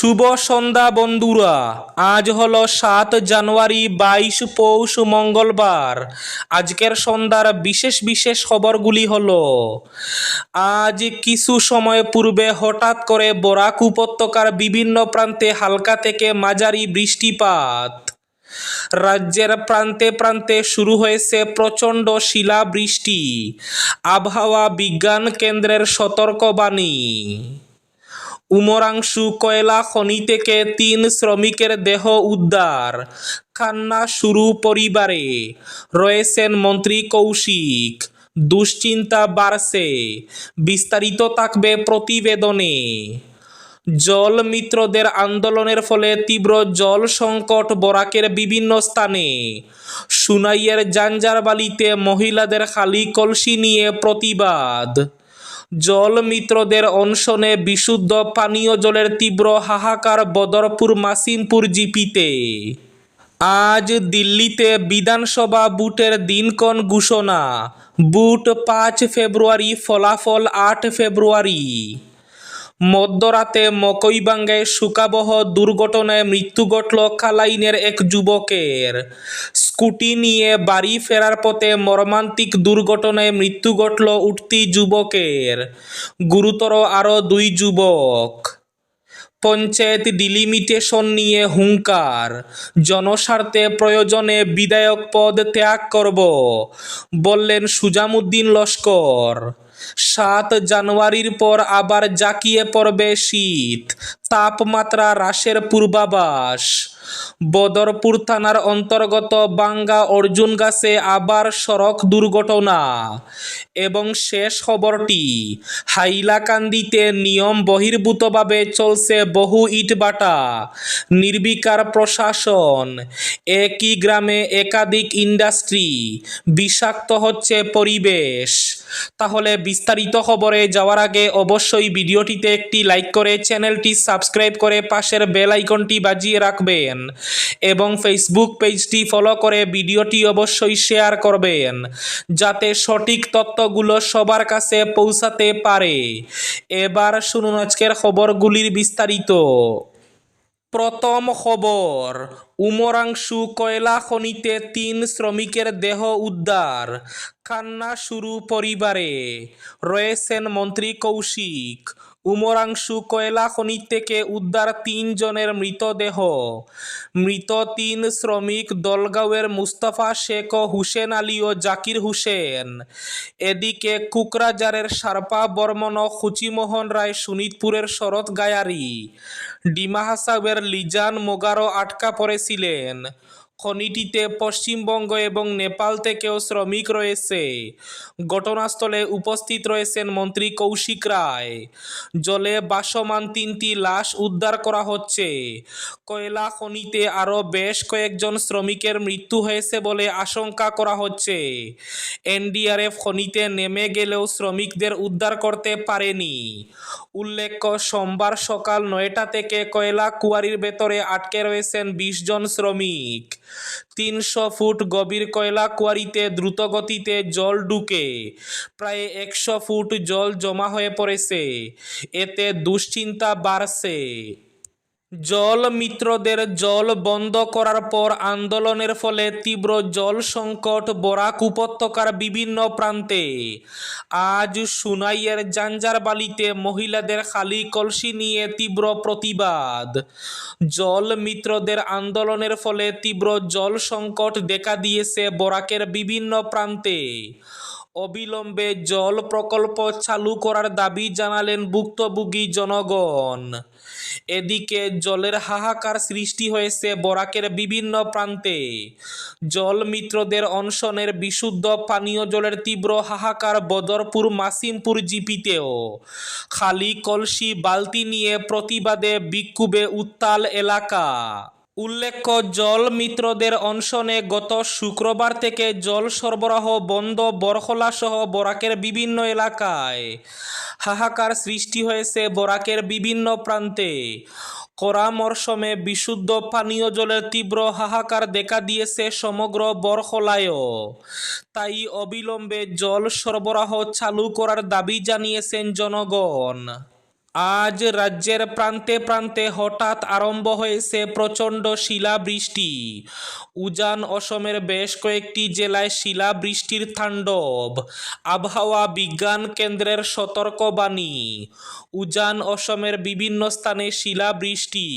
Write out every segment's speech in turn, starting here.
শুভ সন্ধ্যা বন্ধুরা। আজ হলো সাত জানুয়ারি, বাইশ পৌষ মঙ্গলবার। আজকের সন্ধ্যার বিশেষ বিশেষ খবরগুলি হলো, আজ কিছু সময় পূর্বে হঠাৎ করে বরাক উপত্যকার বিভিন্ন প্রান্তে হালকা থেকে মাঝারি বৃষ্টিপাত। রাজ্যের প্রান্তে প্রান্তে শুরু হয়েছে প্রচণ্ড শিলাবৃষ্টি। আবহাওয়া বিজ্ঞান কেন্দ্রের সতর্কবাণী। উমরাংশু কয়লা খনি থেকে তিন শ্রমিকের দেহ উদ্ধার। খান্না শুরু পরিবারে। রয়েছেন মন্ত্রী কৌশিক। দুশ্চিন্তা বাড়ছে। বিস্তারিত থাকবে প্রতিবেদনে। জল মিত্রদের আন্দোলনের ফলে তীব্র জল সংকট বরাকের বিভিন্ন স্থানে। সুনাইয়ের জাঞ্জারবালিতে মহিলাদের খালি কলসি নিয়ে প্রতিবাদ। জল মিত্রদের অনশনে বিশুদ্ধ পানীয় জলের তীব্র হাহাকার বদরপুর মাসিমপুর জিপিতে। আজ দিল্লিতে বিধানসভা বুটের দিনক্ষণ ঘোষণা। বুট পাঁচ ফেব্রুয়ারি, ফলাফল আট ফেব্রুয়ারি। মধ্যরাতে মকইবাঙ্গায় শোকাবহ দুর্ঘটনায় মৃত্যু ঘটল কালাইনের এক যুবকের। স্কুটি নিয়ে বাড়ি ফেরার পথে মর্মান্তিক দুর্ঘটনায় মৃত্যু ঘটল উঠতি যুবকের। গুরুতর আরও দুই যুবক। পঞ্চায়েত ডিলিমিটেশন নিয়ে হুঙ্কার। জনস্বার্থে প্রয়োজনে বিধায়ক পদ ত্যাগ করব, বললেন সুজামুদ্দিন লস্কর। সাত জানুয়ারির পর আবার জাকিয়ে পড়বে শীত। তাপমাত্রা হ্রাসের পূর্বাভাস। বদরপুর থানার অন্তর্গত বাঙ্গা অর্জুন গাছে আবার সড়ক দুর্ঘটনা। এবং শেষ খবরটি, হাইলাকান্দিতে নিয়ম বহির্ভূতভাবে চলছে বহু ইটবাটা নির্বিকার প্রশাসন, একই গ্রামে একাধিক ইন্ডাস্ট্রি বিষাক্ত হচ্ছে পরিবেশ। তাহলে বিস্তারিত খবরে যাওয়ার আগে অবশ্যই ভিডিওটিতে একটি লাইক করে চ্যানেলটি সাবস্ক্রাইব করে পাশের বেল আইকনটি বাজিয়ে রাখবেন এবং ফেসবুক পেজটি ফলো করে ভিডিওটি অবশ্যই শেয়ার করবেন, যাতে সঠিক তথ্যগুলো সবার কাছে পৌঁছাতে পারে। এবার শুনুন আজকের খবরগুলির বিস্তারিত। প্রথম খবর উমরাংশু কয়লা খনিতে তিন শ্রমিকের দেহ উদ্ধার। কান্না শুরু পরিবারে। রয়েছেন মন্ত্রী কৌশিক। উমরাংশু কয়লা খনি থেকে উদ্ধার তিনজনের মৃতদেহ। মৃত তিন শ্রমিক দলগাঁওয়ের মুস্তফা শেখ ও হুসেন আলী ও জাকির হুসেন। এদিকে কুকরাজারের সারপা বর্মন ও খুচিমোহন রায় সুনিতপুরের শরৎ গায়ারি ডিমা হাসাবের লিজান মোগারও আটকা পড়েছিলেন খনিটিতে পশ্চিমবঙ্গ এবং নেপাল থেকেও শ্রমিক রয়েছে। ঘটনাস্থলে উপস্থিত রয়েছেন মন্ত্রী কৌশিক রায়। জলে বাসমান তিনটি লাশ উদ্ধার করা হচ্ছে। কয়লা খনিতে আরও বেশ কয়েকজন শ্রমিকের মৃত্যু হয়েছে বলে আশঙ্কা করা হচ্ছে। এনডিআরএফ খনিতে নেমে গেলেও শ্রমিকদের উদ্ধার করতে পারেনি। উল্লেখ্য, সোমবার সকাল নয়টা থেকে কয়লা কুয়ারির ভেতরে আটকে রয়েছেন বিশ জন শ্রমিক। তিনশো ফুট গভীর কয়লা কোয়ারিতে দ্রুতগতিতে জল ঢুকে। প্রায় একশো ফুট জল জমা হয়ে পড়েছে। এতে দুশ্চিন্তা বাড়ছে। জল মিত্রদের জল বন্ধ করার পর আন্দোলনের ফলে তীব্র জল সংকট, বরাক উপত্যকার বিভিন্ন প্রান্তে। আজ সুনাইয়ের জাঞ্জারবালিতে মহিলাদের খালি কলসি নিয়ে তীব্র প্রতিবাদ। জল মিত্রদের আন্দোলনের ফলে তীব্র জল সংকট দেখা দিয়েছে বরাকের বিভিন্ন প্রান্তে। অবিলম্বে জল প্রকল্প চালু করার দাবি জানালেন ভুক্তভোগী জনগণ। এদিকে জলের হাহাকার সৃষ্টি হয়েছে বরাকের বিভিন্ন প্রান্তে। জল মিত্রদের অনশনের বিশুদ্ধ পানীয় জলের তীব্র হাহাকার বদরপুর মাসিমপুর জিপিতেও। খালি কলসি, বালতি নিয়ে প্রতিবাদে বিক্ষোভে উত্তাল এলাকা। উল্লেখ্য জল মিত্রদের অনশনে গত শুক্রবার থেকে জল সরবরাহ বন্ধ বরখলা সহ বরাকের বিভিন্ন এলাকায়। হাহাকার সৃষ্টি হয়েছে বরাকের বিভিন্ন প্রান্তে। কড়া মরশুমে বিশুদ্ধ পানীয় জলের তীব্র হাহাকার দেখা দিয়েছে সমগ্র বরখলায়ও। তাই অবিলম্বে জল সরবরাহ চালু করার দাবি জানিয়েছেন জনগণ। আজ রাজ্যের প্রান্তে প্রান্তে হঠাৎ আরম্ভ হয়েছে প্রচণ্ড শিলাবৃষ্টি। উজান অসমের বেশ কয়েকটি জেলায় শিলাবৃষ্টির তাণ্ডব। আবহাওয়া বিজ্ঞান কেন্দ্রের সতর্কবাণী। উজান অসমের বিভিন্ন স্থানে শিলাবৃষ্টি।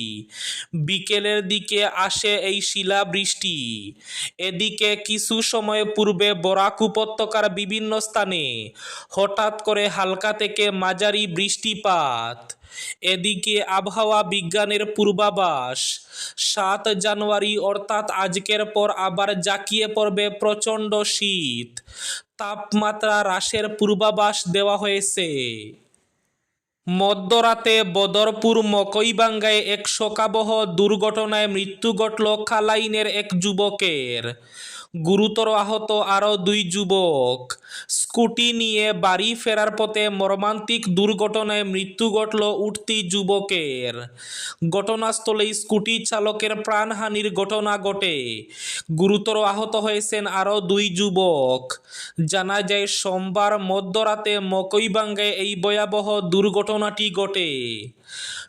বিকেলের দিকে আসে এই শিলাবৃষ্টি। এদিকে কিছু সময় পূর্বে বরাক উপত্যকার বিভিন্ন স্থানে হঠাৎ করে হালকা থেকে মাঝারি বৃষ্টিপাত। এদিকে আবহাওয়া বিজ্ঞানের পূর্বাভাস, সাত জানুয়ারি অর্থাৎ আজকের পর আবার জাকিয়ে পড়বে প্রচণ্ড শীত। তাপমাত্রা হ্রাসের পূর্বাভাস দেওয়া হয়েছে। মধ্যরাতে বদরপুর, মকইবাঙ্গায় এক শোকাবহ দুর্ঘটনায় মৃত্যু ঘটল খালাইনের এক যুবকের। গুরুতর আহত আরও দুই যুবক স্কুটি নিয়ে বাড়ি ফেরার পথে মর্মান্তিক দুর্ঘটনায় মৃত্যু ঘটল উঠতি যুবকের ঘটনাস্থলেই স্কুটি চালকের প্রাণহানির ঘটনা ঘটে। গুরুতর আহত হয়েছেন আরও দুই যুবক জানা যায় সোমবার মধ্যরাতে মকইবাঙ্গায় এই ভয়াবহ দুর্ঘটনাটি ঘটে।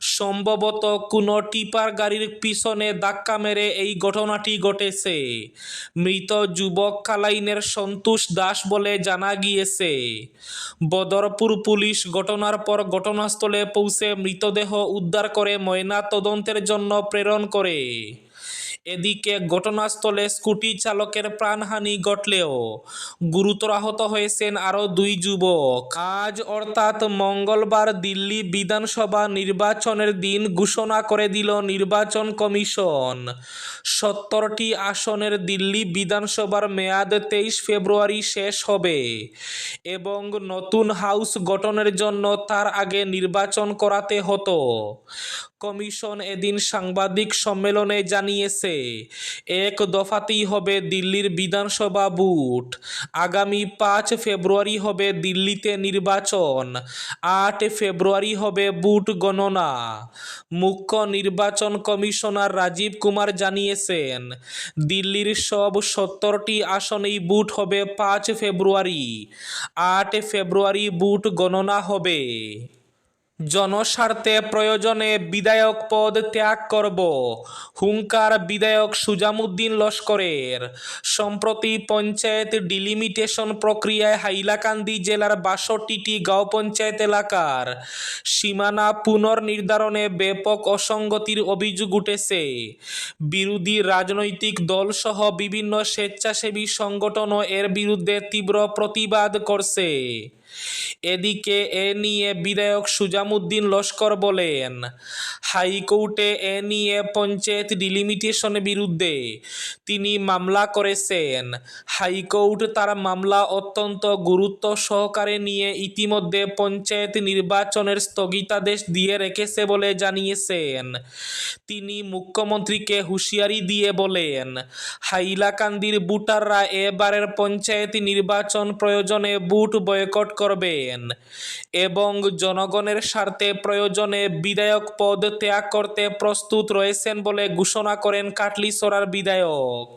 সম্ভবত কোনো টিপার গাড়ির পিছনে ধাক্কা মেরে এই ঘটনাটি ঘটেছে। মৃত যুবক কালাইনের সন্তোষ দাস বলে জানা গিয়েছে। বদরপুর পুলিশ ঘটনার পর ঘটনাস্থলে পৌঁছে মৃতদেহ উদ্ধার করে ময়না তদন্তের জন্য প্রেরণ করে। এদিকে ঘটনাস্থলে স্কুটি চালকের প্রাণহানি ঘটলেও গুরুতর আহত হয়েছেন আরও দুই যুবক। আজ অর্থাৎ মঙ্গলবার দিল্লি বিধানসভা নির্বাচনের দিন ঘোষণা করে দিল নির্বাচন কমিশন। সত্তরটি আসনের দিল্লি বিধানসভার মেয়াদ তেইশ ফেব্রুয়ারি শেষ হবে এবং নতুন হাউস গঠনের জন্য তার আগে নির্বাচন করাতে হতো। কমিশন এদিন সাংবাদিক সম্মেলনে জানিয়েছে, এক দফাতেই হবে দিল্লির বিধানসভা বুট। আগামী পাঁচ ফেব্রুয়ারি হবে দিল্লিতে নির্বাচন। আট ফেব্রুয়ারি হবে বুট গণনা। মুখ্য নির্বাচন কমিশনার রাজীব কুমার জানিয়েছেন, দিল্লির সব সত্তরটি আসনেই বুট হবে পাঁচ ফেব্রুয়ারি। আট ফেব্রুয়ারি বুট গণনা হবে। জনস্বার্থে প্রয়োজনে বিধায়ক পদ ত্যাগ করব। হুঙ্কার বিধায়ক সুজামুদ্দিন লস্করের। সম্প্রতি পঞ্চায়েত ডিলিমিটেশন প্রক্রিয়ায় হাইলাকান্দি জেলার বাষট্টিটি গাঁও পঞ্চায়েত এলাকার সীমানা পুনর্নির্ধারণে ব্যাপক অসঙ্গতির অভিযোগ উঠেছে। বিরোধী রাজনৈতিক দলসহ বিভিন্ন স্বেচ্ছাসেবী সংগঠনও এর বিরুদ্ধে তীব্র প্রতিবাদ করছে। এদিকে এ নিয়ে বিধায়ক সুজামুদ্দিন লস্কর বলেন হাইকোর্টে এ নিয়ে পঞ্চায়েত ডিলিমিটেশনের বিরুদ্ধে তিনি মামলা করেছেন। হাইকোর্ট তার মামলা অত্যন্ত গুরুত্ব সহকারে নিয়ে ইতিমধ্যে পঞ্চায়েত নির্বাচনের স্থগিতাদেশ দিয়ে রেখেছে বলে জানিয়েছেন। তিনি মুখ্যমন্ত্রীকে হুঁশিয়ারি দিয়ে বলেন, হাইলাকান্দির ভোটাররা এবারের পঞ্চায়েত নির্বাচন প্রয়োজনে বুট বয়কট করবেন এবং জনগণের স্বার্থে প্রয়োজনে বিধায়ক পদ ত্যাগ করতে প্রস্তুত রয়েছেন বলে ঘোষণা করেন কাটলিসরার বিধায়ক।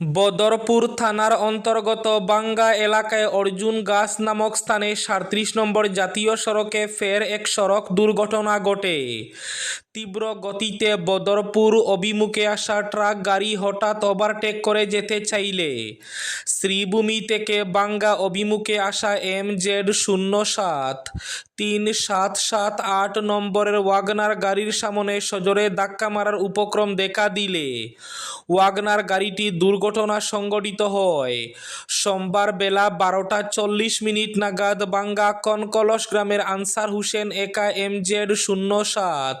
বদরপুর থানার অন্তর্গত বাঙ্গা এলাকায় অর্জুন গাছ নামক স্থানে সাঁত্রিশ নম্বর জাতীয় সড়কে ফের এক সড়ক দুর্ঘটনা ঘটে। তীব্র গতিতে বদরপুর অভিমুখে আসা ট্রাক গাড়ি হঠাৎ ওভারটেক করে যেতে চাইলে। শ্রীভূমি থেকে বাঙ্গা অভিমুখে আসা এম জেড শূন্য সাত, তিন সাত সাত আট নম্বরের ওয়াগনার গাড়ির সামনে সজোরে ধাক্কা মারার উপক্রম দেখা দিলে। ওয়াগনার গাড়িটি দুর্ঘটনা সংঘটিত হয়। সোমবার বেলা বারোটা চল্লিশ মিনিট নাগাদ বাঙ্গা কনকলস গ্রামের আনসার হুসেন একা এম জেড শূন্য সাত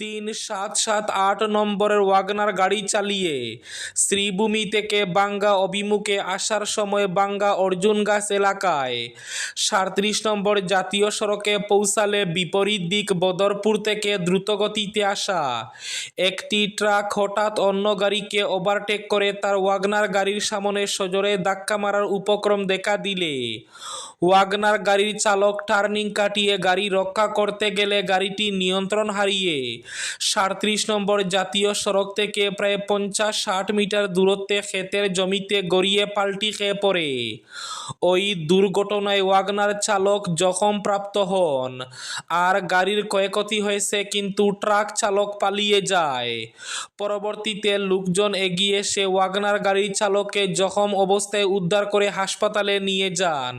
তিন সাত সাত আট নম্বরের ওয়াগনার গাড়ি চালিয়ে শ্রীভূমি থেকে বাঙ্গা অভিমুখে আসার সময় বাঙ্গা অর্জুন গাছ এলাকায় সাঁত্রিশ নম্বর জাতীয় সড়কে পৌঁছালে বিপরীত দিক বদরপুর থেকে দ্রুতগতিতে আসা একটি ট্রাক হঠাৎ অন্য গাড়িকে ওভারটেক করে তার ওয়াগনার গাড়ির সামনে সজোরে ধাক্কা মারার উপক্রম দেখা দিলে। ওয়াগনার গাড়ির চালক টার্নিং কাটিয়ে গাড়ি রক্ষা করতে গেলে গাড়িটি নিয়ন্ত্রণ হারিয়ে সাঁত্রিশ নম্বর জাতীয় সড়ক থেকে প্রায় পঞ্চাশ ষাট মিটার দূরত্বে ক্ষেতের জমিতে গড়িয়ে পাল্টি খেয়ে পড়ে। ওই দুর্ঘটনায় ওয়াগনার চালক জখমপ্রাপ্ত হন। আর গাড়ির ক্ষয়ক্ষতি হয়েছে কিন্তু ট্রাক চালক পালিয়ে যায়। পরবর্তীতে লোকজন এগিয়ে এসে ওয়াগনার গাড়ির চালককে জখম অবস্থায় উদ্ধার করে হাসপাতালে নিয়ে যান।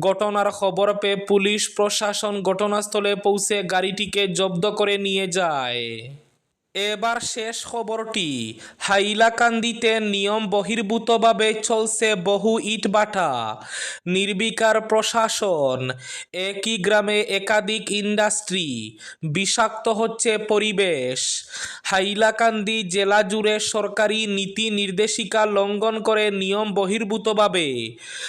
ঘটনার খবর পেয়ে পুলিশ প্রশাসন ঘটনাস্থলে পৌঁছে গাড়িটিকে জব্দ করে নিয়ে যায়। ใจ এবার শেষ খবরটি। হাইলাকান্দিতে নিয়ম বহির্ভূতভাবে চলছে বহু ইটভাটা। নির্বিকার প্রশাসন, একই গ্রামে একাধিক ইন্ডাস্ট্রি, বিষাক্ত হচ্ছে পরিবেশ। হাইলাকান্দি জেলা জুড়ে সরকারি নীতি নির্দেশিকা লঙ্ঘন করে নিয়ম বহির্ভূতভাবে।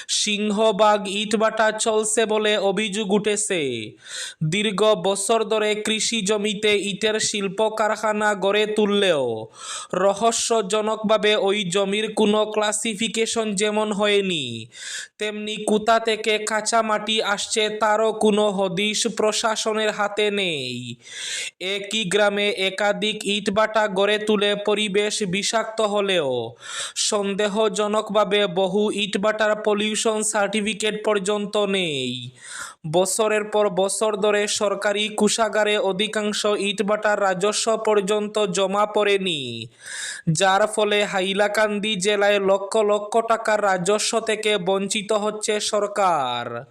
সিংহবাগ ইটভাটা চলছে বলে অভিযোগ উঠেছে। দীর্ঘ বছর ধরে কৃষি জমিতে ইটের শিল্প কারখানা গড়ে তুললেও রহস্যজনকভাবে ওই জমির কোনো ক্লাসিফিকেশন যেমন হয়নি, তেমনি কোথা থেকে কাঁচা মাটি আসছে তারও কোনো হদিশ প্রশাসনের হাতে নেই। একই গ্রামে একাধিক ইটভাটা গড়ে তুলে পরিবেশ বিষাক্ত হলেও সন্দেহজনকভাবে বহু ইটভাটার পলিউশন সার্টিফিকেট পর্যন্ত নেই। বছরের পর বছর ধরে সরকারি কোষাগারে অধিকাংশ ইটভাটার রাজস্ব পর্যন্ত জমা পড়েনি। যার ফলে হাইলাকান্দি জেলায় লক্ষ লক্ষ টাকার রাজস্ব থেকে বঞ্চিত হচ্ছে সরকার।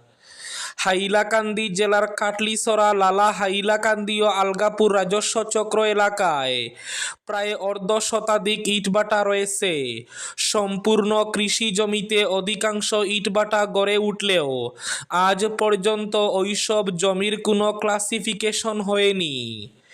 হাইলাকান্দি জেলার কাটলিসরা লালা হাইলাকান্দি ও আলগাপুর রাজস্ব চক্র এলাকায় প্রায় অর্ধ শতাধিক ইটভাটা রয়েছে। সম্পূর্ণ কৃষি জমিতে অধিকাংশ ইটভাটা গড়ে উঠলেও আজ পর্যন্ত ওইসব জমির কোনো ক্লাসিফিকেশন হয়নি।